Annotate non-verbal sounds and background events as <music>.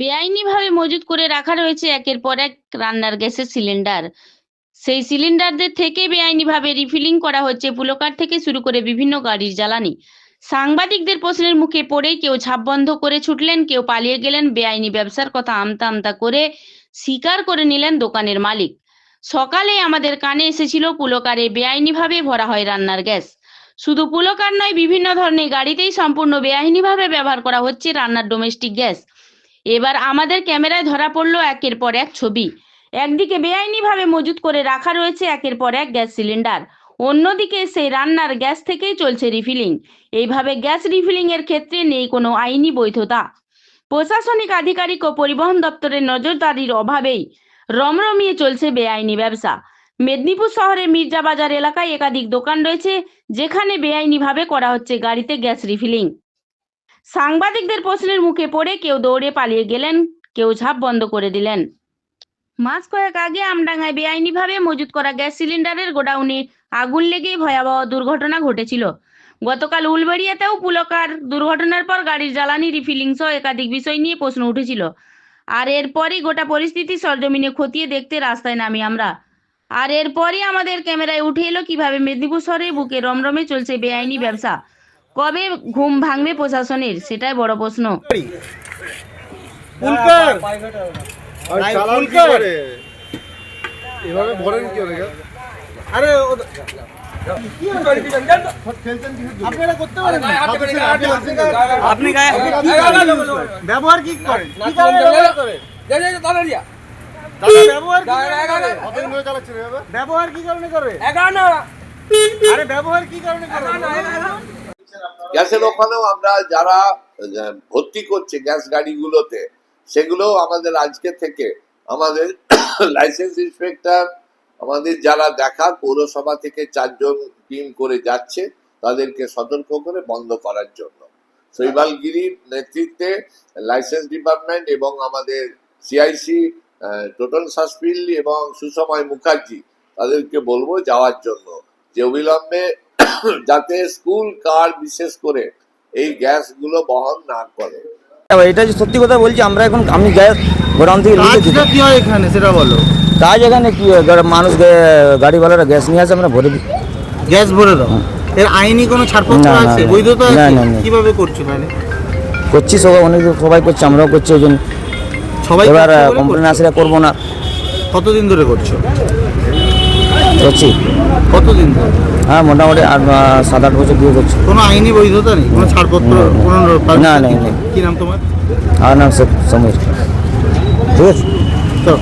বেআইনিভাবে মজুত করে রাখা রয়েছে একের পর এক রান্নার গ্যাসের সিলিন্ডার। সেই সিলিন্ডারদের থেকে বেআইনিভাবে রিফিলিং করা হচ্ছে পুলকার থেকে শুরু করে বিভিন্ন গাড়ির জ্বালানি। সাংবাদিকদের প্রশ্নের মুখে পড়েই কেউ ছাপ বন্ধ করে ছুটলেন, কেউ পালিয়ে গেলেন, বেআইনি ব্যবসার কথা আমতা আমতা করে স্বীকার করে নিলেন দোকানের মালিক। সকালে আমাদের কানে এসেছিল পুলকারে বেআইনিভাবে ভরা হয় রান্নার গ্যাস। শুধু পুলকার নয়, বিভিন্ন ধরনের গাড়িতেই সম্পূর্ণ বেআইনিভাবে ব্যবহার করা হচ্ছে রান্নার ডোমেস্টিক গ্যাস। এবার আমাদের ক্যামেরায় ধরা পড়ল একের পর এক ছবি। একদিকে বেআইনিভাবে মজুত করে রাখা রয়েছে একের পর এক গ্যাস সিলিন্ডার। অন্যদিকে সেই রান্নার গ্যাস থেকেই চলছে রিফিলিং। এইভাবে গ্যাস রিফিলিং এর ক্ষেত্রে নেই কোনো আইনি বৈধতা। প্রশাসনিক আধিকারিক ও পরিবহন দপ্তরের নজরদারির অভাবেই রমরমিয়ে চলছে বেআইনি ব্যবসা। মেদিনীপুর শহরের মির্জাবাজার এলাকায় একাধিক দোকান রয়েছে, যেখানে বেআইনিভাবে করা হচ্ছে গাড়িতে গ্যাস রিফিলিং। সাংবাদিকদের প্রশ্নের মুখে পড়ে কেউ দৌড়ে পালিয়ে গেলেন, কেউ ঝাঁপ বন্ধ করে দিলেন। মাস কয়েক আগে আমডাঙ্গায় বেআইনিভাবে মজুত করা গ্যাস সিলিন্ডারের গোডাউনে আগুন লেগেই ভয়াবহ দুর্ঘটনা ঘটেছিল। গতকাল উলবেড়িয়াতেও পুলকার দুর্ঘটনার পর গাড়ির জ্বালানি রিফিলিং সহ একাধিক বিষয় নিয়ে প্রশ্ন উঠেছিল। আর এরপরই গোটা পরিস্থিতি সরজমিনে খতিয়ে দেখতে রাস্তায় নামি আমরা। আর এরপরই আমাদের ক্যামেরায় উঠে এলো কীভাবে মেদিনীপুর শহরে বুকে রমরমে চলছে বেআইনি ব্যবসা। কবে ঘুম ভাঙবে প্রশাসনের? সেটাই বড় প্রশ্ন। কি ফুলকর। করে? এভাবে ভরেন কি করে আরে? আপনি? ব্যবহার কি করেন? কারণে ব্যবহার কি? কারণে করেন? কতদিন ধরে চালাচ্ছেন এভাবে ব্যবহার কি কারণে করে? আরে ব্যবহার কি কারণে করে? গ্যাসের ওখানেও আমরা যারা ভর্তি করছে গ্যাস গাড়িগুলোতে সেগুলো আমাদের আজকে থেকে আমাদের <coughs> লাইসেন্স ইন্সপেক্টর, আমাদের যারা দেখা পৌরসভা থেকে চারজন টিম করে যাচ্ছে, তাদেরকে সতর্ক করে বন্ধ করার জন্য। শৈবালগিরির নেতৃত্বে লাইসেন্স ডিপার্টমেন্ট এবং আমাদের সিআইসি টোটাল সাসপিল্লি এবং সুসময় মুখার্জি তাদেরকে বলব যাওয়ার জন্য। যে অবিলম্বে যাতে স্কুল কার বিশেষ করে এই গ্যাসগুলো বহন না করে। এটা যে সত্যি কথা বলছি আমরা এখন আমি গ্যাস গোডাউন থেকে লিখে কি হয় এখানে সেটা বলো। কাজ এখানে কি হয়, মানুষ গাড়িওয়ালারা গ্যাস নিয়ে আসে আমরা ভরে দিই। গ্যাস ভরে দাও। এর আইনি কোনো ছাড়পত্র আছে। বৈধতা আছে। কীভাবে করছ তাহলে? করছি সবাই অনেক সবাই করছে আমরাও করছি ওই জন্য। সবাই এবার কমপ্লেন? আসলে করব না। কতদিন ধরে করছ? করছি। কতদিন ধরে? হ্যাঁ মোটামুটি আট সাত আট বছর বিয়ে করছি। কোনো আইনি বৈধতা নেই? কোনো ছাড়পত্র। কোনো না, নেই। কি নাম তোমার? আর নাম স্যার সমীর। ঠিক আছে। তো